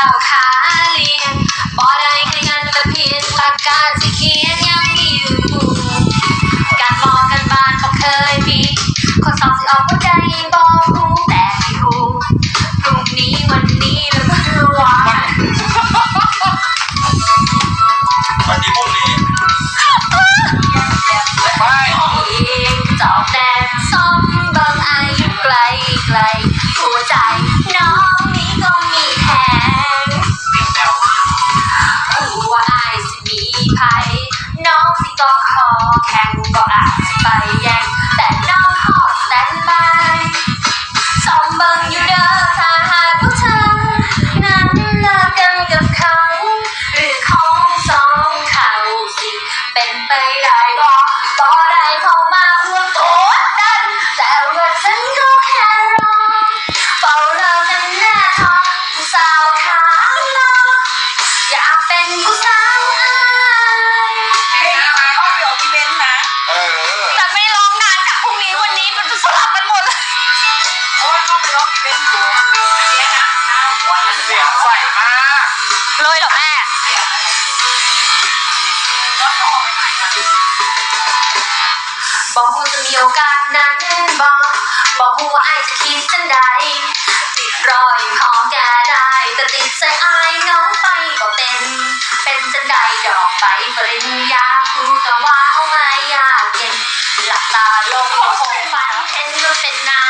ก้าวขาเลียนบ่ได้แค่งานแต่เพียงปากกาสีเขียนยังมีอยู่การมองกันบ้านก็เคยมีคนสอบสิออกหัวใจบ น้องสิก็คอแข็งก็อาจสิไปแย่งแต่น้องขอสแตนบายสองเบิงอยู่เด้อถ้าหากว่าเธอนั้นเลิกกันกับเขาเรื่อของสองเขาสิ เป็นไปได้บ่บ่ได้เข้ามาเพื่อกดดัน แต่ว่าฉันก็แค่รอเฝ้าเลิกกันแน่ทองผู้สาวขาลออยากเป็นผู้สาว เลยเหรอแม่แล้วเขอกหนกันบอกคงจะมีโอกาสนั้นบอก บอกหัวไอจะคิดจังใดติดรอยหอมแกได้ แต่ติดใจอายน้องไปบอกเป็น เป็นจังใดดอกไปปริญญาพูดแต่ว่าเอาไม่อยากเก็นหลับตาลงก็คงฝันเห็นมันเป็นหน้า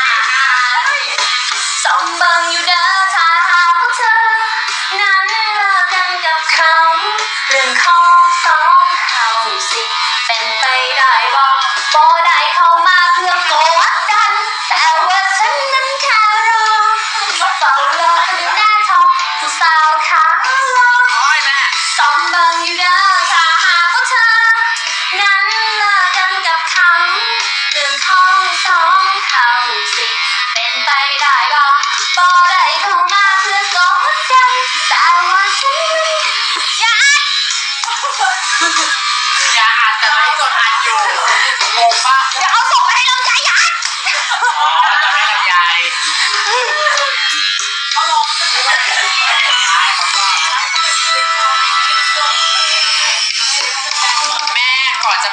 สมบิงอยู่เด้อ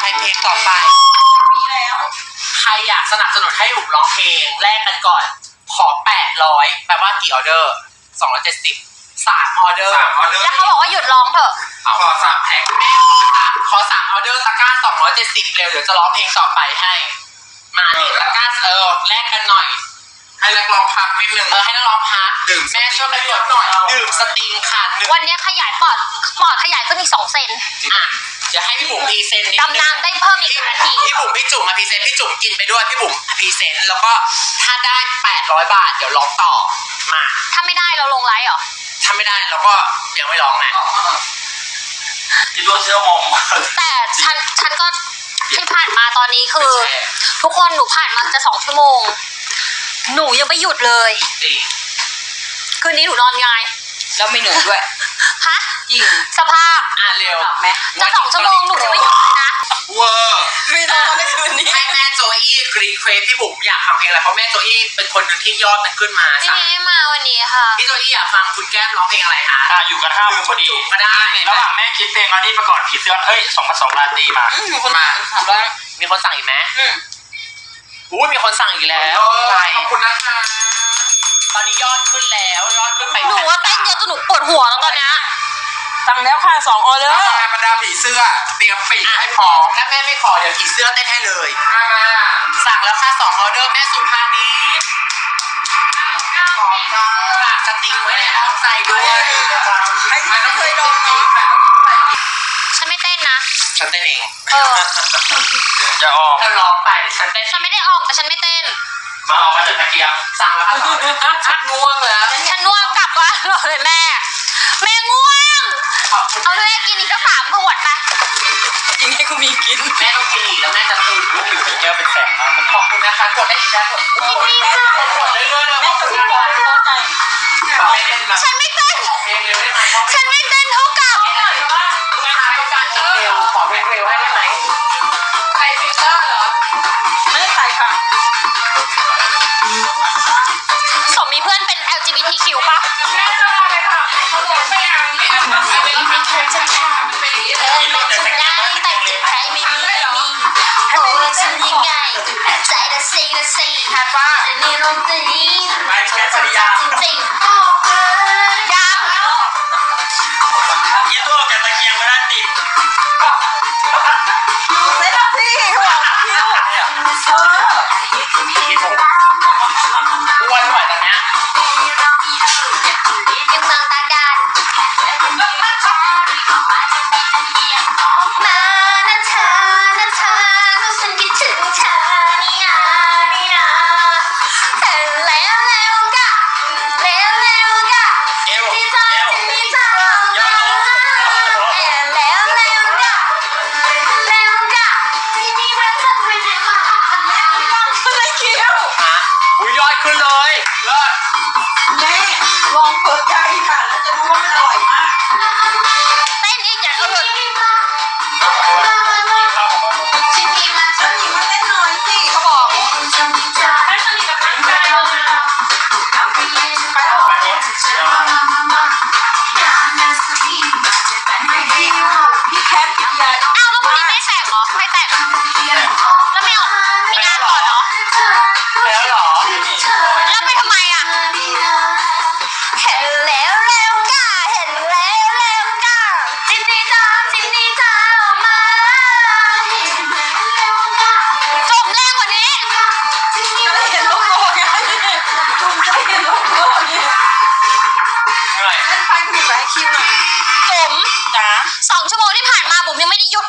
ก่อนจะไปเพลงต่อไปปีแล้วใครอยากสนับสนุนให้อุ๋มร้องเพลงแลกกันก่อน ขอ 800 แปลว่ากี่ออเดอร์ 270สามออเดอร์ สามออเดอร์แล้วเขาบอกว่าหยุดร้องเถอะเอาขอสามแพ็คแม่ขอสามขอสามออเดอร์ตะกร้า270เร็วเดี๋ยวจะร้องเพลงต่อไปให้ มานี่ตะกร้าเออแลกกันหน่อย ให้นักร้องพักนิดนึง เออให้นักร้องพักดื่มสติ แม่ช่วยไปกดหน่อย ดื่มสติงค่ะหนึ่งวันนี้ขยายปอด ปอดขยายขึ้นอีกสองเซนอะ เดี๋ยวให้พี่บุ๋มพรีเซนต์นิดนึงดำน้ำได้เพิ่มอีกพี่หนึ่งนาที พี่บุ๋มพี่จุ๋มมาพรีเซนต์พี่จุ๋มกินไปด้วยพี่บุ๋มพรีเซนต์แล้วก็ถ้าได้ 800 บาท เดี๋ยวร้องต่อมาถ้าไม่ได้เราลงไลฟ์เหรอ ถ้าไม่ได้เราก็ยังไม่ร้องไงคิดว่าเชื่อมงแต่ฉันฉันก็ที่ผ่านมาตอนนี้คือทุกคนหนูผ่านมาจะสองชั่วโมง หนูยังไม่หยุดเลยดีคืนนี้หนูนอนไง แล้วไม่เหนื่อยด้วยฮะ จริง สภาพอะเร็วหลับไหมจะสองชั่วโมงหนูยังไม่หยุดเลยนะเวอร์ไม่นอนในคืนนี้ให้แม่โจอี้กรีเควสพี่บุ๋มอยากฟังเพลงอะไรเพราะแม่โจอี้เป็นคนหนึ่งที่ยอดมันขึ้นมาพี่สั่งนี้มาวันนี้ค่ะ พี่โจอี้อยากฟังคุณแก้มร้องเพลงอะไรฮะอะอยู่กันห้าคนพอดีจุ๋มก็ได้ระหว่างแม่คิดเพลงอันนี้ประกอบผีเสื้อเอ้ยสองพันสองราตรีมาอืมมีคนมาถามว่ามีคนสั่งอีกไหมอืมอุ้ยมีคนสั่งอีกแล้วอะไรขอบคุณนะคะตอนนี้ยอดขึ้นแล้วยอดขึ้นไปหนูว่าเต้นเยอะจนหนูปวดหัวแล้วตอนเนี้ย สั่งแล้วค่ะสองออเดอร์มาบรรดาผีเสื้อ เตรียมปีกให้พร้อมถ้าแม่ไม่ขอเดี๋ยวผีเสื้อเต้นให้เลยมามาสั่งแล้วค่ะสองออเดอร์แม่สุภานีขอบค่ะฝากสติงไว้ในอ้อมใจด้วยใครที่ไม่เคยลองเนาะฉันไม่เต้นนะ ฉันเต้นเอง เอออย่าออกถ้าร้องไปฉันเต้นฉันไม่ได้ออกแต่ฉันไม่เต้น มาออกมาจากตะเกียบสั่งแล้วค่ะฉันง่วงแล้ว ฉันง่วงกลับบ้านเลยแม่ แม่ง่วง ขอบคุณเอาแม่กินอีกสักสามขวดไปจริงให้กูมีกิน แม่ต้องกินอีกแล้วแม่จะตื่นลูกอยู่เป็นแก้วเป็นแสงมากขอบคุณนะคะกดได้อีกแล้วกดกดเรื่อยๆเลยแม่จะมีความเข้าใจไม่เต้นมาฉันไม่เต้น เพลงเร็วได้ไหมฉันไม่เต้น แคทว่า มีลมจีน My cat God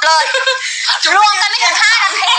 เลยรวมกันไม่ถึงห้านาที